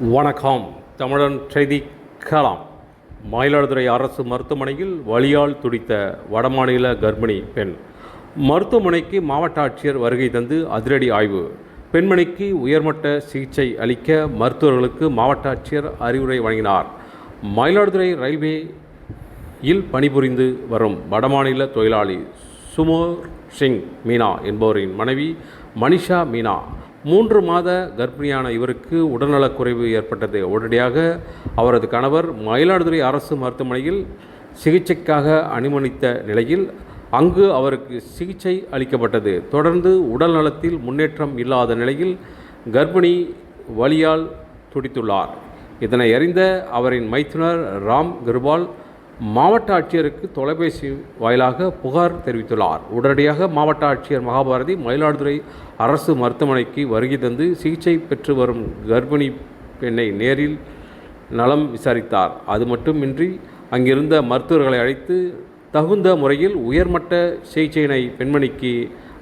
வணக்கம். தமிழன் செய்தி கலாம் மயிலாடுதுறை அரசு மருத்துவமனையில் வலியால் துடித்த வடமாநில கர்ப்பிணி பெண். மருத்துவமனைக்கு மாவட்ட ஆட்சியர் வருகை தந்து அதிரடி ஆய்வு. பெண்மணிக்கு உயர்மட்ட சிகிச்சை அளிக்க மருத்துவர்களுக்கு மாவட்ட ஆட்சியர் அறிவுரை வழங்கினார். மயிலாடுதுறை ரயில்வேயில் பணிபுரிந்து வரும் வடமாநில தொழிலாளி சுமோர் சிங் மீனா என்பவரின் மனைவி மனிஷா மீனா மூன்று மாத கர்ப்பிணியான இவருக்கு உடல்நலக்குறைவு ஏற்பட்டது உடனடியாக அவரது கணவர் மயிலாடுதுறை அரசு மருத்துவமனையில் சிகிச்சைக்காக அனுமதித்த நிலையில் அங்கு அவருக்கு சிகிச்சை அளிக்கப்பட்டது. தொடர்ந்து உடல் நலத்தில் முன்னேற்றம் இல்லாத நிலையில் கர்ப்பிணி வலியால் துடித்துள்ளார். இதனை அறிந்த அவரின் மைத்துனர் ராம் கிருபால் மாவட்ட ஆட்சியருக்கு தொலைபேசி வாயிலாக புகார் தெரிவித்துள்ளார். உடனடியாக மாவட்ட ஆட்சியர் மகாபாரதி மயிலாடுதுறை அரசு மருத்துவமனைக்கு வருகை தந்து சிகிச்சை பெற்று வரும் கர்ப்பிணி பெண்ணை நேரில் நலம் விசாரித்தார். அது மட்டுமின்றி அங்கிருந்த மருத்துவர்களை அழைத்து தகுந்த முறையில் உயர்மட்ட சிகிச்சையினை பெண்மணிக்கு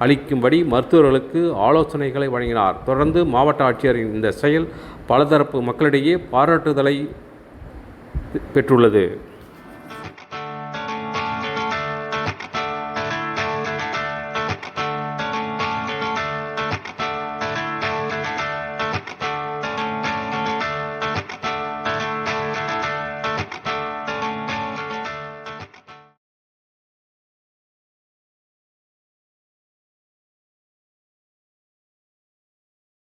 அளிக்கும்படி மருத்துவர்களுக்கு ஆலோசனைகளை வழங்கினார். தொடர்ந்து மாவட்ட ஆட்சியரின் இந்த செயல் பலதரப்பு மக்களிடையே பாராட்டுதலை பெற்றுள்ளது.